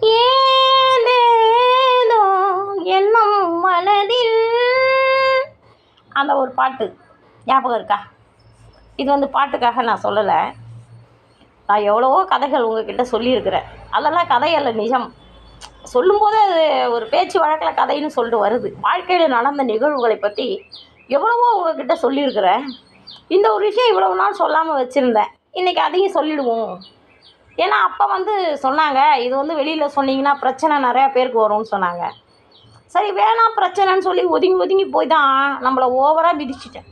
ஏதேதோ எண்ணம் மனதில். அந்த ஒரு பாட்டு ஞாபகம் இருக்கா? இது வந்து பாட்டுக்காக நான் சொல்லலை. நான் எவ்வளவோ கதைகள் உங்ககிட்ட சொல்லியிருக்கிறேன். அதெல்லாம் கதையல்ல நிஜம். சொல்லும்போது அது ஒரு பேச்சு வழக்கில் கதைன்னு சொல்லிட்டு வருது. வாழ்க்கையில் நடந்த நிகழ்வுகளை பற்றி எவ்வளவோ உங்ககிட்ட சொல்லியிருக்கிறேன். இந்த ஒரு விஷயம் இவ்வளவு நாள் சொல்லாமல் வச்சுருந்தேன். இன்றைக்கி அதையும் சொல்லிடுவோம். ஏன்னா அப்போ வந்து சொன்னாங்க இது வந்து வெளியில் சொன்னீங்கன்னா பிரச்சனை நிறையா பேருக்கு வரும்னு சொன்னாங்க. சரி வேணாம் பிரச்சனைன்னு சொல்லி ஒதுங்கி ஒதுங்கி போய் தான் நம்மளை ஓவராக மிதிச்சிட்டேன்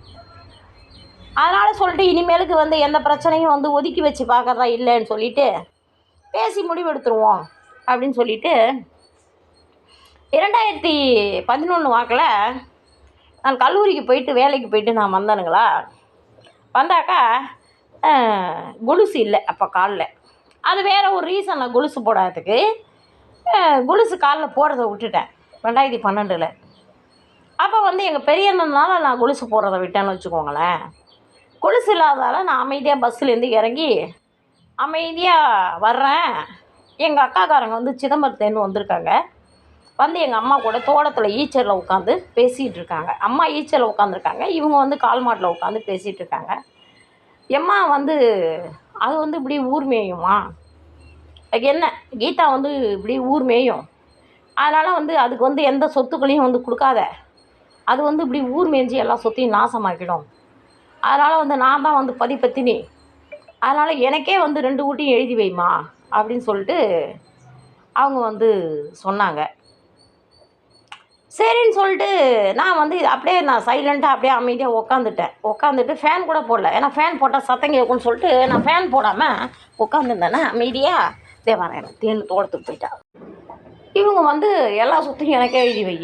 அதனால் சொல்லிட்டு இனிமேலுக்கு வந்து எந்த பிரச்சனையும் வந்து ஒதுக்கி வச்சு பார்க்கறதா இல்லைன்னு சொல்லிட்டு பேசி முடிவெடுத்துருவோம் அப்படின்னு சொல்லிட்டு இரண்டாயிரத்தி பதினொன்று வாக்கில் நான் கல்லூரிக்கு போயிட்டு வேலைக்கு போயிட்டு நான் வந்தேனுங்களா? வந்தாக்கா கொலுசு இல்லை அப்போ காலில். அது வேறு ஒரு ரீசன் நான் கொலுசு போடாததுக்கு. கொலுசு காலில் போடுறத விட்டுட்டேன். ரெண்டாயிரத்தி பன்னெண்டில். அப்போ வந்து எங்கள் பெரிய அண்ணனால நான் கொலுசு போடுறத விட்டேன்னு வச்சுக்கோங்களேன். கொலுசு இல்லாததால் நான் அமைதியாக பஸ்ஸுலேருந்து இறங்கி அமைதியாக வர்றேன். எங்கள் அக்காக்காரங்க வந்து சிதம்பரத்துலேருந்து வந்திருக்காங்க. வந்து எங்கள் அம்மா கூட தோட்டத்தில் ஈச்சரில் உட்காந்து பேசிகிட்டு இருக்காங்க. அம்மா ஈச்சரில் உட்காந்துருக்காங்க இவங்க வந்து கால் மாட்டில் உட்காந்து பேசிகிட்டு இருக்காங்க. எம்மா வந்து அது வந்து இப்படி ஊர் மேயுமா? அதுக்கு என்ன? கீதா வந்து இப்படி ஊர் மேயும். அதனால் வந்து அதுக்கு வந்து எந்த சொத்துக்களையும் வந்து கொடுக்காத. அது வந்து இப்படி ஊர் மேய்ஞ்சி எல்லா சொத்தையும் நாசமாக்கிடும். அதனால் வந்து நான் தான் வந்து பதிப்பத்தினி. அதனால் எனக்கே வந்து ரெண்டு ஊட்டியும் எழுதி வைமா அப்படின்னு சொல்லிட்டு அவங்க வந்து சொன்னாங்க. சரின்னு சொல்லிட்டு நான் வந்து அப்படியே நான் சைலண்ட்டாக அப்படியே அமைதியாக உட்காந்துட்டேன் உட்காந்துட்டு ஃபேன் கூட போடல. ஏன்னா ஃபேன் போட்டால் சத்தம் கேட்கும்னு சொல்லிட்டு நான் ஃபேன் போடாமல் உட்காந்துருந்தேன்னா அமைதியாக தேவாராயணம் தேன் தோட்டத்துக்கு போயிட்டா. இவங்க வந்து எல்லா சொத்தையும் எனக்கே எழுதி வை.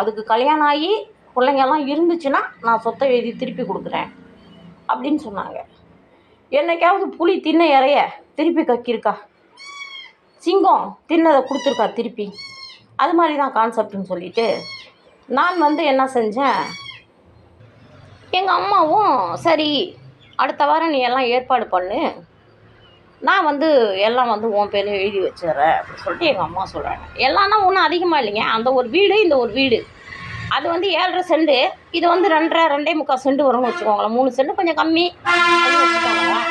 அதுக்கு கல்யாணம் ஆகி பிள்ளைங்கெல்லாம் இருந்துச்சுன்னா நான் சொத்தை எழுதி திருப்பி கொடுக்குறேன் அப்படின்னு சொன்னாங்க. என்னைக்காவது புலி தின்ன இறைய திருப்பி கக்கியிருக்கா? சிங்கம் தின்னதை கொடுத்துருக்கா திருப்பி? அது மாதிரி தான் கான்செப்ட்னு சொல்லிட்டு நான் வந்து என்ன செஞ்சேன்? எங்கள் அம்மாவும் சரி அடுத்த வாரம் நீ எல்லாம் ஏற்பாடு பண்ணு. நான் வந்து எல்லாம் வந்து உன் பேரில் எழுதி வச்சிடுறேன் அப்படின்னு சொல்லிட்டு எங்கள் அம்மா சொல்கிறாங்க எல்லாம்னா ஒன்றும் அதிகமாக இல்லைங்க. அந்த ஒரு வீடு இந்த ஒரு வீடு. அது வந்து ஏழரை செண்டு. இது வந்து ரெண்டரை ரெண்டே முக்கால் செண்டு வரும்னு வச்சுக்கோங்களேன். மூணு செண்டு கொஞ்சம் கம்மி. வச்சுக்கோங்களேன்.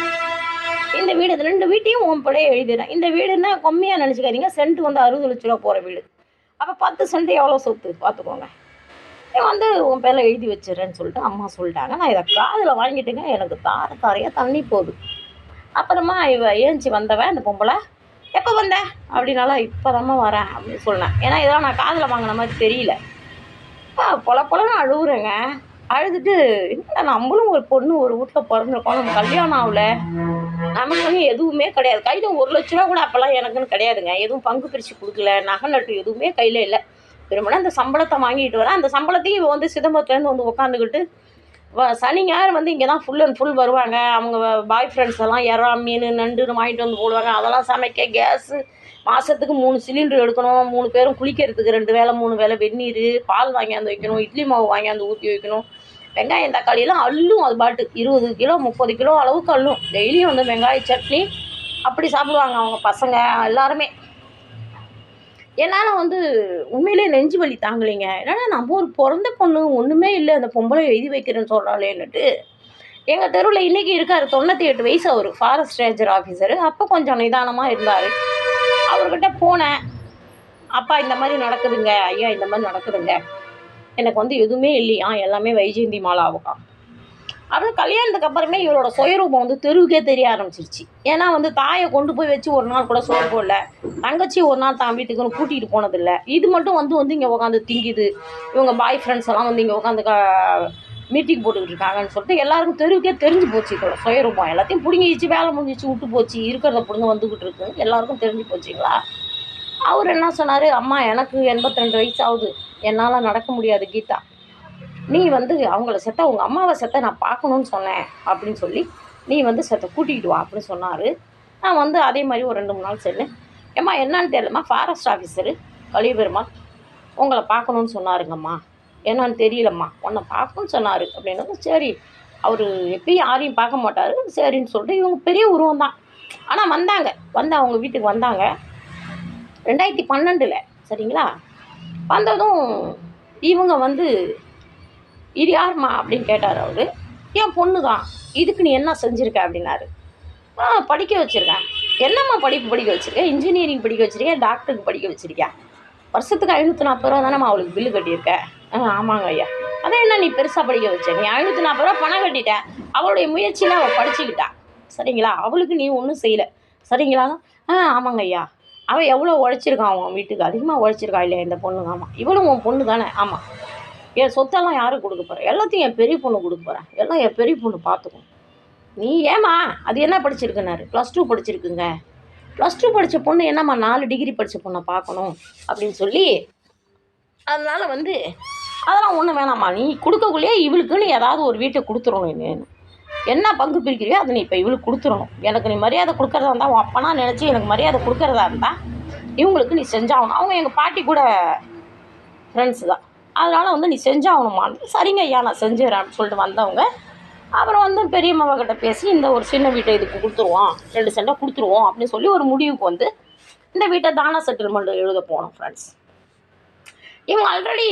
இந்த வீடு இது ரெண்டு வீட்டையும் உன் பிள்ளைய எழுதிடுறேன். இந்த வீடுன்னா கம்மியாக நினச்சிக்காதீங்க. சென்ட் வந்து அறுபது லட்ச ரூபா போகிற வீடு. அப்போ பத்து சென்ட் எவ்வளோ சொத்து? பார்த்துக்கோங்க இவன் வந்து உன் பேரில் எழுதி வச்சிடுறேன்னு சொல்லிட்டு அம்மா சொல்லிட்டாங்க. நான் இதை காதில் வாங்கிட்டுங்க. எனக்கு தார தாரையாக தண்ணி போகுது. அப்புறமா இவ ஏஞ்சி வந்தவன் அந்த பொம்பளை எப்போ வந்த? அப்படின்னால இப்போ வரேன் அப்படின்னு சொன்னேன். ஏன்னா இதெல்லாம் நான் காதில் வாங்கின மாதிரி தெரியல. ஆ, பொல பொலன்னு அழுகுறேங்க அழுதுட்டு என்னடா நம்மளும் ஒரு பொண்ணு ஒரு வீட்டில் பிறந்திருக்கோம். நம்ம கல்யாணம் ஆகல. நமக்கு வந்து எதுவுமே கிடையாது. கையில் ஒரு லட்ச ரூபா கூட அப்போல்லாம் எனக்குன்னு கிடையாதுங்க. எதுவும் பங்கு பிரித்து கொடுக்கல நகை நட்டு எதுவுமே கையில் இல்லை. வெறுமனே அந்த சம்பளத்தை வாங்கிட்டு வரேன். அந்த சம்பளத்தையும் இவன் வந்து சிதம்பரத்துலேருந்து வந்து உட்காந்துக்கிட்டு வ சனி ஞாயிறு வந்து இங்கே தான் ஃபுல் அண்ட் ஃபுல் வருவாங்க. அவங்க பாய் ஃப்ரெண்ட்ஸ் எல்லாம் இறா மீன் நண்டுன்னு வாங்கிட்டு வந்து போடுவாங்க. அதெல்லாம் சமைக்க கேஸு மாதத்துக்கு மூணு சிலிண்டர் எடுக்கணும். மூணு பேரும் குளிக்கிறதுக்கு ரெண்டு வேளை மூணு வேளை வெந்நீர் பால் வாங்கியாந்து வைக்கணும். இட்லி மாவு வாங்கியாந்து ஊற்றி வைக்கணும். வெங்காயம் தக்காளியெல்லாம் அள்ளும் அது பாட்டு. இருபது கிலோ முப்பது கிலோ அளவுக்கு அள்ளும். டெய்லியும் வந்து வெங்காய சட்னி அப்படி சாப்பிடுவாங்க அவங்க பசங்க எல்லாருமே. என்னால் வந்து உண்மையிலே நெஞ்சு வலி தாங்கலைங்க. என்னன்னா நம்ம ஒரு பிறந்த பொண்ணு ஒன்றுமே இல்லை அந்த பொம்பளை எழுதி வைக்கிறேன்னு சொல்கிறாளேன்னுட்டு எங்கள் தெருவில் இன்றைக்கி இருக்கார் தொண்ணூற்றி எட்டு வயசு அவர் ஃபாரஸ்ட் ரேஞ்சர் ஆஃபீஸர் அப்போ கொஞ்சம் நிதானமாக இருந்தார். அவர்கிட்ட போனேன். அப்பா இந்த மாதிரி நடக்குதுங்க ஐயா இந்த மாதிரி நடக்குதுங்க. எனக்கு வந்து எதுவுமே இல்லையா? எல்லாமே வைஜெயந்தி மாலாவுக்கா. அப்புறம் கல்யாணத்துக்கு அப்புறமே இவரோட சுயரூபம் வந்து தெருவுக்கே தெரிய ஆரம்பிச்சிருச்சு. ஏன்னா வந்து தாயை கொண்டு போய் வச்சு ஒரு நாள் கூட சோறு போடல தங்கச்சி ஒரு நாள் தான் வீட்டுக்கு கூட்டிகிட்டு போனதில்ல இது மட்டும் வந்து வந்து இங்கே உட்காந்து திங்கிது. இவங்க பாய் ஃப்ரெண்ட்ஸ் எல்லாம் வந்து இங்கே உட்காந்து மீட்டிங் போட்டுக்கிட்டு இருக்காங்கன்னு சொல்லிட்டு எல்லாருக்கும் தெருவுக்கே தெரிஞ்சு போச்சு இதோட சுயரூபம். எல்லாத்தையும் பிடுங்கிச்சு வேலை முடிஞ்சிச்சு விட்டு போச்சு இருக்கிறத பிடுங்க வந்துக்கிட்டு இருக்கு. எல்லாருக்கும் தெரிஞ்சு போச்சுங்களா? அவர் என்ன சொன்னார்? அம்மா எனக்கு எண்பத்தி ரெண்டு வயசு ஆகுது என்னால் நடக்க முடியாது கீதா. நீ வந்து அவங்கள செத்த உங்கள் அம்மாவை செத்த நான் பார்க்கணுன்னு சொன்னேன் அப்படின்னு சொல்லி நீ வந்து செத்த கூட்டிகிட்டு வா அப்படின்னு சொன்னார். நான் வந்து அதே மாதிரி ஒரு ரெண்டு மூணு நாள் சென்று ஏம்மா என்னன்னு தெரியலம்மா. ஃபாரஸ்ட் ஆஃபீஸரு கழிவுபெருமா உங்களை பார்க்கணுன்னு சொன்னாருங்கம்மா. என்னன்னு தெரியலம்மா. உன்னை பார்க்கணுன்னு சொன்னார் அப்படின்னு சரி. அவர் எப்பயும் யாரையும் பார்க்க மாட்டார். சரின்னு சொல்லிட்டு இவங்க பெரிய உருவம் தான் ஆனால் வந்தாங்க. வந்து அவங்க வீட்டுக்கு வந்தாங்க. ரெண்டாயிரத்தி பன்னெண்டில் சரிங்களா? வந்ததும் இவங்க வந்து இது யாருமா அப்படின்னு கேட்டார் அவர். என் பொண்ணு தான் இதுக்கு நீ என்ன செஞ்சுருக்க அப்படின்னாரு. ஆ படிக்க வச்சுருக்கேன். என்னம்மா படிப்பு படிக்க வச்சுருக்கேன் இன்ஜினியரிங் படிக்க வச்சுருக்கேன் டாக்டருக்கு படிக்க வச்சுருக்கியா? வருஷத்துக்கு ஐநூற்றி நாற்பது ரூபா தானே அவளுக்கு பில்லு கட்டியிருக்கேன் ஆ ஆமாங்க ஐயா. அதான் என்ன நீ பெருசாக படிக்க வச்ச? நீ ஐநூற்றி நாற்பது ரூபா பணம் கட்டிட்டேன் அவளுடைய முயற்சியில் அவள் படிச்சுக்கிட்டா. சரிங்களா? அவளுக்கு நீ ஒன்றும் செய்யலை. சரிங்களா? ஆ ஆமாங்க ஐயா. அவள் எவ்வளோ உழைச்சிருக்கான் அவன் வீட்டுக்கு? அதிகமாக உழைச்சிருக்கா இல்லையா இந்த பொண்ணுங்க ஆமாம் இவளும் உன் பொண்ணு தானே? ஆமாம் என் சொத்தெல்லாம் யாருக்கு கொடுக்க போகிறேன் எல்லாத்தையும் என் பெரிய பொண்ணு கொடுக்க போகிறேன் எல்லாம் என் பெரிய பொண்ணு பார்த்துக்கும் நீ ஏமா அது என்ன படிச்சிருக்குனாரு ப்ளஸ் டூ படிச்சிருக்குங்க. ப்ளஸ் டூ படித்த பொண்ணு என்னம்மா? நாலு டிகிரி படித்த பொண்ணை பார்க்கணும் அப்படின்னு சொல்லி அதனால் வந்து அதெல்லாம் ஒன்றும் வேணாம்மா. நீ கொடுக்கக்குள்ளேயே இவளுக்குன்னு ஏதாவது ஒரு வீட்டை கொடுத்துடணும் நீ என்ன பங்கு பிரிக்கிறியோ அதை நீ இப்போ இவளுக்கு கொடுத்துடணும். எனக்கு நீ மரியாதை கொடுக்கறதா இருந்தால் உன் அப்பனா நினச்சி எனக்கு மரியாதை கொடுக்கறதா இருந்தால் இவங்களுக்கு நீ செஞ்சாகணும். அவங்க எங்கள் பாட்டி கூட ஃப்ரெண்ட்ஸு தான். அதனால் வந்து நீ செஞ்சாகணுமான்னு சரிங்க ஐயா நான் செஞ்சுறேன் அப்படின்னு சொல்லிட்டு வந்தவங்க அப்புறம் வந்து பெரிய கிட்ட பேசி இந்த ஒரு சின்ன வீட்டை இதுக்கு கொடுத்துருவோம் ரெண்டு சென்டை கொடுத்துருவோம் அப்படின்னு சொல்லி ஒரு முடிவுக்கு வந்து இந்த வீட்டை தான செட்டில்மெண்ட் எழுத போனோம் ஃப்ரெண்ட்ஸ் இவங்க ஆல்ரெடி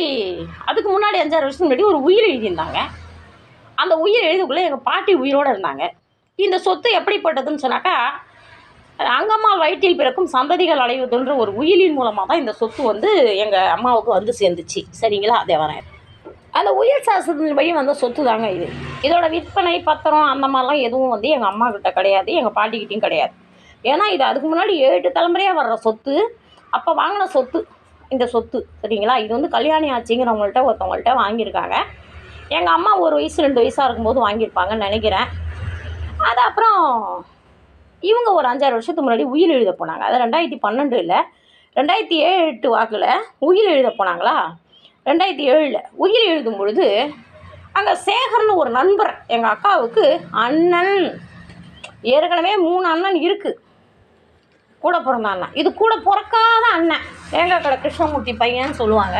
அதுக்கு முன்னாடி அஞ்சாறு வருஷத்துக்கு முன்னாடி ஒரு உயிர் எழுதியிருந்தாங்க. அந்த உயிர் எழுதுக்குள்ளே எங்கள் பாட்டி உயிரோடு இருந்தாங்க. இந்த சொத்து எப்படிப்பட்டதுன்னு சொன்னாக்கா அங்கம்மா வயிற்றில் பிறக்கும் சந்ததிகள் அடைவதுன்ற ஒரு உயிலின் மூலமாக தான் இந்த சொத்து வந்து எங்கள் அம்மாவுக்கு வந்து சேர்ந்துச்சு. சரிங்களா தேவராயர்? அந்த உயிர் சாசனத்தின் வழி வந்த சொத்து தாங்க இது. இதோட விற்பனை பத்திரம் அந்த மாதிரிலாம் எதுவும் வந்து எங்கள் அம்மா கிட்ட கிடையாது எங்கள் பாட்டிக்கிட்டையும் கிடையாது. ஏன்னா இது அதுக்கு முன்னாடி ஏழு தலைமுறையாக வர்ற சொத்து அப்போ வாங்கின சொத்து இந்த சொத்து சரிங்களா? இது வந்து கல்யாணி ஆச்சுங்கிறவங்கள்ட்ட ஒருத்தவங்கள்ட்ட வாங்கியிருக்காங்க. எங்கள் அம்மா ஒரு வயசு ரெண்டு வயசாக இருக்கும்போது வாங்கியிருப்பாங்கன்னு நினைக்கிறேன். அது அப்புறம் இவங்க ஒரு அஞ்சாறு வருஷத்துக்கு முன்னாடி உயிர் எழுத போனாங்க. அது ரெண்டாயிரத்தி பன்னெண்டு இல்லை ரெண்டாயிரத்தி ஏழு எட்டு வாக்கில் உயிர் எழுத போனாங்களா? ரெண்டாயிரத்தி ஏழில் உயிர் எழுதும் பொழுது அங்கே சேகர்னு ஒரு நண்பர் எங்கள் அக்காவுக்கு அண்ணன் ஏற்கனவே மூணு அண்ணன் இருக்குது கூட பிறந்த அண்ணன். இது கூட பிறக்காத அண்ணன். தேங்காய் கடை கிருஷ்ணமூர்த்தி பையன்னு சொல்லுவாங்க.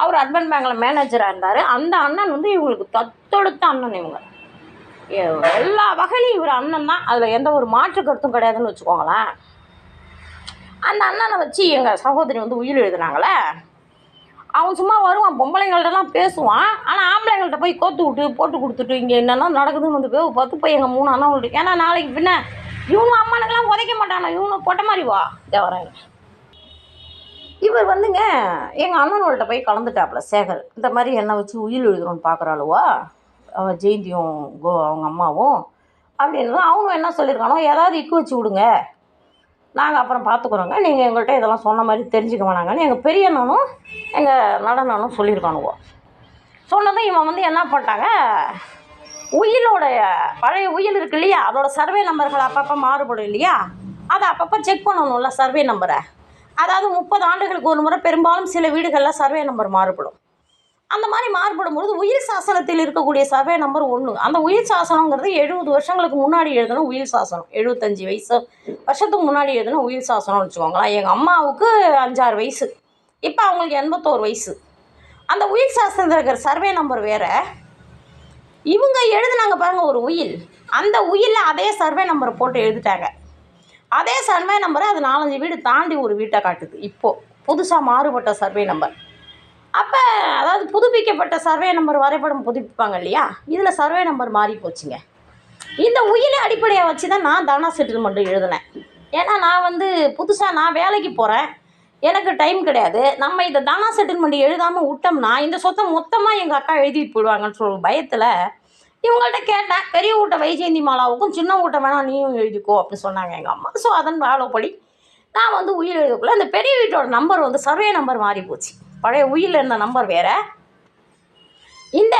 அவர் அர்பன் பேங்கில் மேனேஜராக இருந்தார். அந்த அண்ணன் வந்து இவங்களுக்கு தத்தெடுத்த அண்ணன் இவங்க. எ- எல்லா வகையிலையும் இவர் அண்ணன் தான். அதில் எந்த ஒரு மாற்று கருத்தும் கிடையாதுன்னு வச்சுக்கோங்களேன். அந்த அண்ணனை வச்சு எங்கள் சகோதரி வந்து உயிர் எழுதுனாங்களே. அவன் சும்மா வருவான் பொம்பளைங்கள்ட்டலாம் பேசுவான். ஆனால் ஆம்பளைங்கள்ட்ட போய் கோத்து விட்டு போட்டு கொடுத்துட்டு இங்கே என்னென்னா நடக்குதுன்னு வந்து போய் பார்த்து போய் எங்கள் மூணு அண்ணன் ஏன்னா நாளைக்கு பின்ன இவனும் அம்மானுக்கெல்லாம் உதைக்க மாட்டானா? இவனும் போட்ட மாதிரி வா. தேவராயன் இவர் வந்துங்க எங்கள் அண்ணனோட போய் கலந்துட்டாப்புல சேகர். இந்த மாதிரி என்னை வச்சு உயிர் எழுதுறோன்னு பார்க்குறாளுவா அவன் ஜெயந்தியும் கோ அவங்க அம்மாவும். அப்படின்னு அவங்க என்ன சொல்லியிருக்கானோ ஏதாவது இக்கு வச்சு விடுங்க. நாங்கள் அப்புறம் பார்த்துக்குறோங்க நீங்கள் எங்கள்கிட்ட இதெல்லாம் சொன்ன மாதிரி தெரிஞ்சுக்க வேணாங்கன்னு எங்கள் பெரிய அண்ணனும் எங்கள் நடனனும் சொல்லியிருக்கானுவோ. சொன்னதும் இவன் வந்து என்ன பண்ணிட்டாங்க உயிலோடைய பழைய உயில் இருக்கு இல்லையா? அதோட சர்வே நம்பர்கள் அப்பப்போ மாறுபடும் இல்லையா? அதை அப்பப்போ செக் பண்ணணும்ல சர்வே நம்பரை. அதாவது முப்பது ஆண்டுகளுக்கு ஒரு முறை பெரும்பாலும் சில வீடுகளில் சர்வே நம்பர் மாறுபடும். அந்த மாதிரி மாறுபடும் பொழுது உயிர் சாசனத்தில் இருக்கக்கூடிய சர்வே நம்பர் ஒன்று அந்த உயிர் சாசனங்கிறது எழுபது வருஷங்களுக்கு முன்னாடி எழுதணும் உயிர் சாசனம். எழுபத்தஞ்சி வயசு வருஷத்துக்கு முன்னாடி எழுதணும் உயிர் சாசனம்னு வச்சுக்கோங்களேன். எங்கள் அம்மாவுக்கு அஞ்சாறு வயசு. இப்போ அவங்களுக்கு எண்பத்தோரு வயசு. அந்த உயிர் சாசனத்தில் இருக்கிற சர்வே நம்பர் வேறு. இவங்க எழுதுனாங்க பாருங்கள் ஒரு உயில். அந்த உயிலில் அதே சர்வே நம்பரை போட்டு எழுதிட்டாங்க. அதே சர்வே நம்பரை அது நாலஞ்சு வீடு தாண்டி ஒரு வீட்டை காட்டுது. இப்போது புதுசாக மாறுபட்ட சர்வே நம்பர் அப்போ அதாவது புதுப்பிக்கப்பட்ட சர்வே நம்பர் வரைபடம் புதுப்பிப்பாங்க இல்லையா? இதில் சர்வே நம்பர் மாறி போச்சுங்க. இந்த உயிரை அடிப்படையாக வச்சு தான் நான் தானா செட்டில்மெண்ட் எழுதினேன். ஏன்னா நான் வந்து புதுசாக நான் வேலைக்கு போகிறேன் எனக்கு டைம் கிடையாது. நம்ம இதை தானா செட்டில்மெண்ட் எழுதாமல் விட்டோம்னா இந்த சொத்தை மொத்தமாக எங்கள் அக்கா எழுதிட்டு போயிடுவாங்கன்னு சொல்கிற பயத்தில் இவங்கள்ட்ட கேட்டேன் பெரிய ஊட்ட வைஜெயந்தி மாலாவுக்கும் சின்ன ஊட்ட வேணாம் நீயும் எழுதிக்கோ அப்படின்னு சொன்னாங்க எங்கள் அம்மா. ஸோ அதன் ஃபாலோப்படி நான் வந்து உயிர் எழுதக்குள்ள அந்த பெரிய வீட்டோட நம்பர் வந்து சர்வே நம்பர் மாறி போச்சு. பழைய உயிரில் இருந்த நம்பர் வேறு. இந்த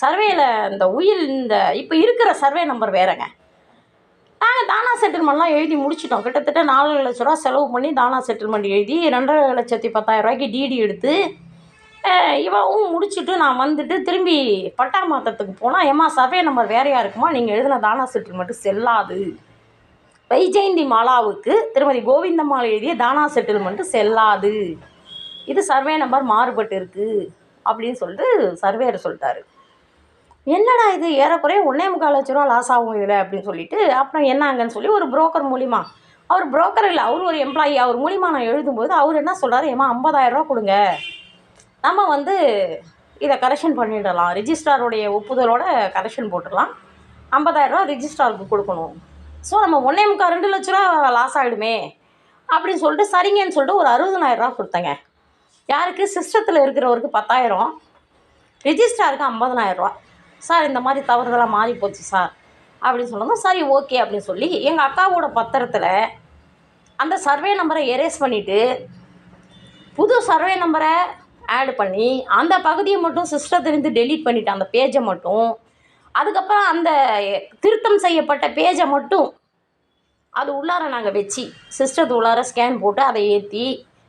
சர்வேயில் இந்த உயில் இந்த இப்போ இருக்கிற சர்வே நம்பர் வேறங்க. நாங்கள் தானா செட்டில்மெண்ட்லாம் எழுதி முடிச்சிட்டோம். கிட்டத்தட்ட நாலு லட்ச ரூபா செலவு பண்ணி தானா செட்டில்மெண்ட் எழுதி ரெண்டரை லட்சத்தி பத்தாயிரம் ரூபாய்க்கு டிடி எடுத்து இவன் முடிச்சுட்டு நான் வந்துட்டு திரும்பி பட்டா மாற்றத்துக்கு போனால் ஏமா சர்வே நம்பர் வேறையாக இருக்குமா நீங்கள் எழுதின தானா செட்டில்மெண்ட்டு செல்லாது. வைஜெயந்தி மாலாவுக்கு திருமதி கோவிந்தம்மாள் எழுதிய தானா செட்டில்மெண்ட்டு செல்லாது. இது சர்வே நம்பர் மாறுபட்டு இருக்கு அப்படின்னு சொல்லிட்டு சர்வேயர் சொல்லிட்டாரு. என்னடா இது? ஏறக்குறைய ஒன்றே முக்கால் லட்ச ரூபா லாஸ் ஆகும் இதில் அப்படின்னு சொல்லிட்டு அப்புறம் என்னங்கன்னு சொல்லி ஒரு புரோக்கர் மூலிமா அவர் புரோக்கர் இல்லை அவர் ஒரு எம்ப்ளாயி அவர் மூலிமா நான் எழுதும்போது அவர் என்ன சொல்கிறாரு ஏமா ஐம்பதாயிரரூவா கொடுங்க. நம்ம வந்து இதை கரெக்ஷன் பண்ணிடலாம். ரிஜிஸ்ட்ராருடைய ஒப்புதலோட கரெக்ஷன் போட்டுடலாம். ஐம்பதாயிரரூவா ரிஜிஸ்ட்ராருக்கு கொடுக்கணும். ஸோ நம்ம ஒன்றே முக்கால் ரெண்டு லட்ச ரூபா லாஸ் ஆகிடுமே அப்படின்னு சொல்லிட்டு சரிங்கன்னு சொல்லிட்டு ஒரு அறுபதனாயிரரூவா கொடுத்தேங்க. யாருக்கு? சிஸ்டத்தில் இருக்கிறவருக்கு பத்தாயிரம். ரிஜிஸ்ட்ராருக்கு ஐம்பதனாயிரரூவா சார் இந்த மாதிரி தவறுதலாக மாறி போச்சு சார் அப்படின்னு சொன்னதும் சரி ஓகே அப்படின்னு சொல்லி எங்கள் அக்காவோட பத்திரத்தில் அந்த சர்வே நம்பரை எரேஸ் பண்ணிவிட்டு புது சர்வே நம்பரை ஆட் பண்ணி அந்த பகுதியை மட்டும் சிஸ்டத்துலேருந்து டெலீட் பண்ணிட்டேன் அந்த பேஜை மட்டும் அதுக்கப்புறம் அந்த திருத்தம் செய்யப்பட்ட பேஜை மட்டும் அது உள்ளார நாங்கள் வச்சு சிஸ்டத்து உள்ளார ஸ்கேன் போட்டு அதை ஏற்றி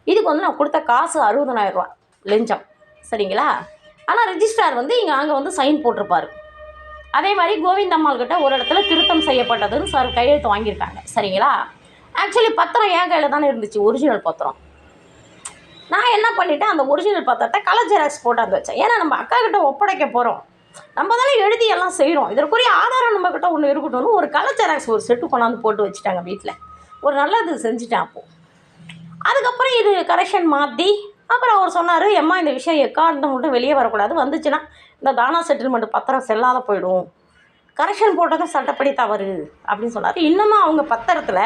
இதுக்கு வந்து நான் கொடுத்த காசு அறுபதனாயிரரூவா லெஞ்சம். சரிங்களா? ஆனால் ரெஜிஸ்ட்ரார் வந்து இங்கே அங்கே வந்து சைன் போட்டிருப்பாரு. அதே மாதிரி கோவிந்தம்மாள் கிட்ட ஒரு இடத்துல திருத்தம் செய்யப்பட்டதுன்னு சார் கையெழுத்து வாங்கியிருக்காங்க. சரிங்களா? ஆக்சுவலி பத்திரம் என் கையில் தானே இருந்துச்சு ஒரிஜினல் பத்திரம். நான் என்ன பண்ணிட்டேன்? அந்த ஒரிஜினல் பத்திரத்தை கலர் ஜெராக்ஸ் போட்டாந்து வச்சேன். ஏன்னா நம்ம அக்கா கிட்ட ஒப்படைக்க போகிறோம் நம்ம தானே எழுதி எல்லாம் செய்கிறோம் இதற்குரிய ஆதாரம் நம்ம கிட்ட ஒன்று இருக்கட்டும்னு ஒரு கலர் ஜெராக்ஸ் ஒரு செட்டு கொண்டாந்து போட்டு வச்சுட்டாங்க வீட்டில் ஒரு நல்லது செஞ்சுட்டேன் அப்போது அதுக்கப்புறம் இது கரெக்ஷன் மாற்றி அப்புறம் அவர் சொன்னார் எம்மா இந்த விஷயம் எக்காரணத்தை மட்டும் வெளியே வரக்கூடாது. வந்துச்சுன்னா இந்த தானா செட்டில்மெண்ட் பத்திரம் செல்லாத போயிடும். கரெக்ஷன் போட்டதும் சட்டப்படி தவறு அப்படின்னு சொன்னார். இன்னமும் அவங்க பத்திரத்தில்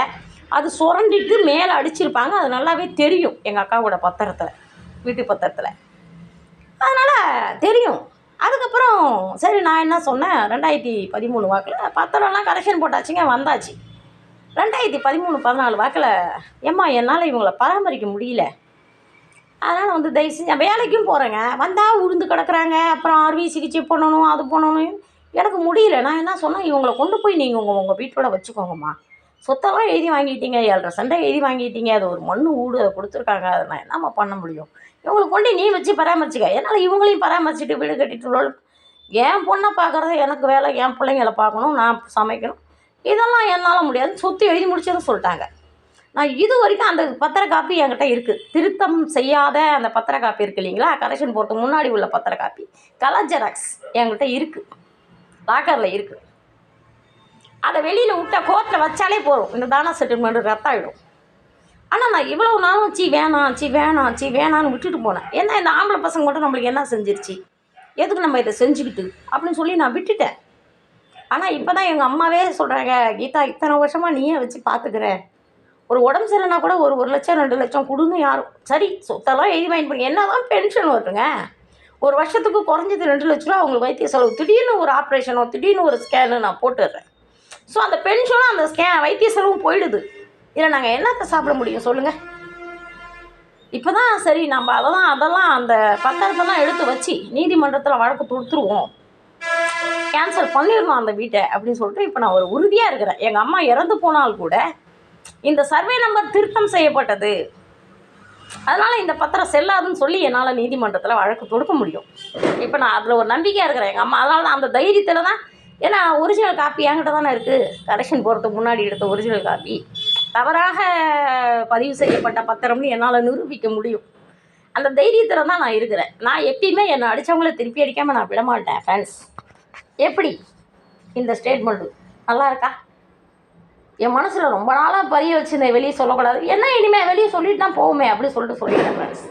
அது சுரண்டிட்டு மேலே அடிச்சிருப்பாங்க. அது நல்லாவே தெரியும் எங்கள் அக்காவோட பத்திரத்தில் வீட்டு பத்திரத்தில். அதனால் தெரியும். அதுக்கப்புறம் சரி நான் என்ன சொன்னேன்? ரெண்டாயிரத்தி பதிமூணு வாக்கில் பத்திரம்லாம் கரெக்ஷன் போட்டாச்சுங்க வந்தாச்சு. ரெண்டாயிரத்தி பதிமூணு பதினாலு வாக்கில் ஏம்மா என்னால் இவங்களை பராமரிக்க முடியல. அதனால் வந்து தயவு செஞ்சு வேலைக்கும் போகிறேங்க வந்தால் உழுந்து கிடக்குறாங்க. அப்புறம் ஆர்வி சிகிச்சை பண்ணணும் அது பண்ணணும். எனக்கு முடியல. நான் என்ன சொன்னேன்? இவங்களை கொண்டு போய் நீங்கள் உங்கள் உங்கள் வீட்டோட வச்சுக்கோங்கம்மா. சொத்தெல்லாம் எழுதி வாங்கிட்டீங்க ஏழரை சண்டை எழுதி வாங்கிட்டீங்க அது ஒரு மண் ஊடு அதை கொடுத்துருக்காங்க அதை நான் என்னம்மா பண்ண முடியும்? இவங்களை கொண்டு நீ வச்சு பராமரிச்சுக்க. என்னால் இவங்களையும் பராமரிச்சுட்டு வீடு கட்டிட்டு என் பொண்ணை பார்க்குறது எனக்கு வேலை என் பிள்ளைங்கள பார்க்கணும் நான் சமைக்கணும். இதெல்லாம் என்னால் முடியாது. சொத்து எழுதி முடிச்சதுன்னு சொல்லிட்டாங்க. நான் இது வரைக்கும் அந்த பத்திர காப்பி என்கிட்ட இருக்குது திருத்தம் செய்யாத அந்த பத்திர காப்பி இருக்கு இல்லைங்களா? கரெக்ஷன் போட்டு முன்னாடி உள்ள பத்திர காப்பி கலர் ஜெராக்ஸ் என்கிட்ட இருக்குது லாக்கரில் இருக்குது அதை வெளியில் விட்ட கோர்ட்டில் வச்சாலே போதும். இந்த தானா செட்டில்மெண்ட் ரத்தாயிடும். ஆனால் நான் இவ்வளோ நாளும் சி வேணாம் சி வேணாம் சி வேணான்னு விட்டுட்டு போனேன். ஏன்னா இந்த ஆம்பளை பசங்க மட்டும் நம்மளுக்கு என்ன செஞ்சிருச்சு? எதுக்கு நம்ம இதை செஞ்சுக்கிட்டு? அப்படின்னு சொல்லி நான் விட்டுட்டேன். ஆனால் இப்போ தான் எங்கள் அம்மாவே சொல்கிறாங்க கீதா இத்தனை வருஷமாக நீயே வச்சு பார்த்துக்கிற ஒரு உடம்பு சரியில்லைனா கூட ஒரு ஒரு லட்சம் ரெண்டு லட்சம் கொடுன்னு யாரும் சரி சொத்தெல்லாம் எழுதி வாங்கி பண்ணி என்ன தான் பென்ஷன் வருதுங்க ஒரு வருஷத்துக்கு குறைஞ்சது ரெண்டு லட்ச ரூபா அவங்களுக்கு வைத்திய செலவு. திடீர்னு ஒரு ஆப்ரேஷனோ திடீர்னு ஒரு ஸ்கேனு நான் போட்டுடுறேன். ஸோ அந்த பென்ஷனும் அந்த ஸ்கே வைத்திய செலவும் போயிடுது. இதில் நாங்கள் என்னத்தை சாப்பிட முடியும்? சொல்லுங்கள் இப்போ தான் சரி நம்ம அதெல்லாம் அதெல்லாம் அந்த பத்திரத்தெல்லாம் எடுத்து வச்சு நீதிமன்றத்தில் வழக்கு தொடுத்துருவோம். கேன்சல் பண்ணிடணும் அந்த வீட்டை அப்படின்னு சொல்லிட்டு இப்போ நான் ஒரு உறுதியாக இருக்கிறேன். எங்கள் அம்மா இறந்து போனால் கூட இந்த சர்வே நம்பர் திருத்தம் செய்யப்பட்டது. அதனால் இந்த பத்திரம் செல்லாதுன்னு சொல்லி என்னால் நீதிமன்றத்தில் வழக்கு தொடுக்க முடியும். இப்போ நான் அதில் ஒரு நம்பிக்கையாக இருக்கிறேன். எங்கள் அம்மா அதனால தான் அந்த தைரியத்தில் தான் ஏன்னா ஒரிஜினல் காப்பி என்கிட்ட தானே இருக்குது கரெக்ஷன் போகிறதுக்கு முன்னாடி எடுத்த ஒரிஜினல் காப்பி தவறாக பதிவு செய்யப்பட்ட பத்திரம்னு என்னால் நிரூபிக்க முடியும். அந்த தைரியத்தில் தான் நான் இருக்கிறேன். நான் எப்பயுமே என்னை அடித்தவங்கள திருப்பி அடிக்காமல் நான் விடமாட்டேன் ஃபேன்ஸ் ஃப்ரெண்ட்ஸ் எப்படி? இந்த ஸ்டேட்மெண்ட்டு நல்லா இருக்கா? என் மனசில் ரொம்ப நாளாக பதிய வச்சுருந்தேன் வெளியே சொல்லக்கூடாது. என்ன இனிமேல் வெளியே சொல்லிட்டு தான் போவோமே அப்படின்னு சொல்லிட்டு சொல்லிட்டேன் ஃப்ரெண்ட்ஸ்